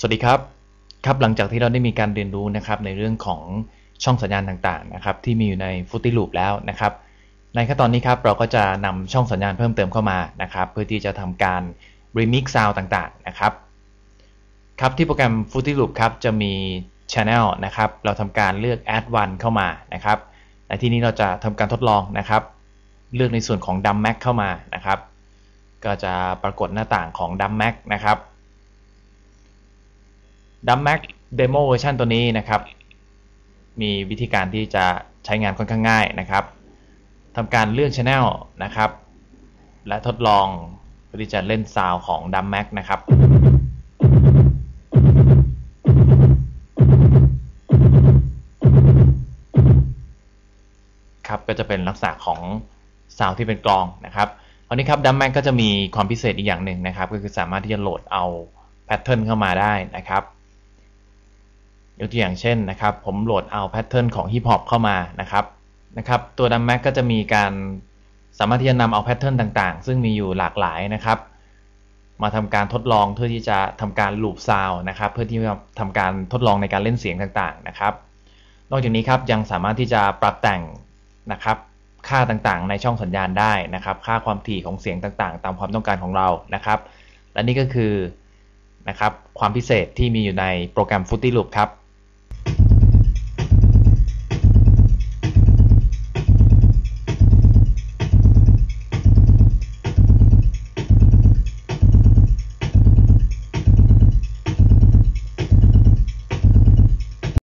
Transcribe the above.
สวัสดีครับครับหลังจากที่เราได้มีการเรียนรู้นะครับในเรื่องของช่องสัญญาณต่างๆนะครับที่มีอยู่ใน f o o t y Loop แล้วนะครับ ในขั้นตอนนี้ครับเราก็จะนำช่องสัญญาณเพิ่มเติมเข้ามานะครับเพื่อที่จะทำการ remix sound ต่างๆนะครับครับที่โปรแกรม f o o t y Loop ครับจะมี channel นะครับเราทำการเลือก add one เข้ามานะครับในที่นี้เราจะทำการทดลองนะครับ เลือกในส่วนของ dumb mac เข้ามานะครับ ก็จะปรากฏหน้าต่างของ dumb mac นะครับ d u m Mac Demo Version ตัวนี้นะครับ มีวิธีการที่จะใช้งานค่อนข้างง่ายนะครับทำการเลื่อก Channel นะครับ และทดลองเพื่อที่จะเล่นซาวของ d u m Mac นะครับครับก็จะเป็นลักษณะของซาวที่เป็นกลองนะครับคราวนี้ครับดัมแม็กก็จะมีความพิเศษอีกอย่างหนึ่งนะครับ ก็คือสามารถที่จะโหลดเอาแพทเทิร์นเข้ามาได้นะครับ ยกตัวอย่างเช่นนะครับ ผมโหลดเอาแพทเทิร์นของฮิปฮอปเข้ามานะครับนะครับ ตัวดัมแม็กก็จะมีการสามารถที่จะนำเอาแพทเทิร์นต่างๆ ซึ่งมีอยู่หลากหลายนะครับ มาทำการทดลองเพื่อที่จะทำการลูปซาวนะครับ เพื่อที่จะทำการทดลองในการเล่นเสียงต่างๆนะครับ นอกจากนี้ครับยังสามารถที่จะปรับแต่งนะครับค่าต่างๆ ในช่องสัญญาณได้นะครับ ค่าความถี่ของเสียงต่างๆ ตามความต้องการของเรานะครับ และนี่ก็คือนะครับความพิเศษที่มีอยู่ในโปรแกรม Footy Loop ครับ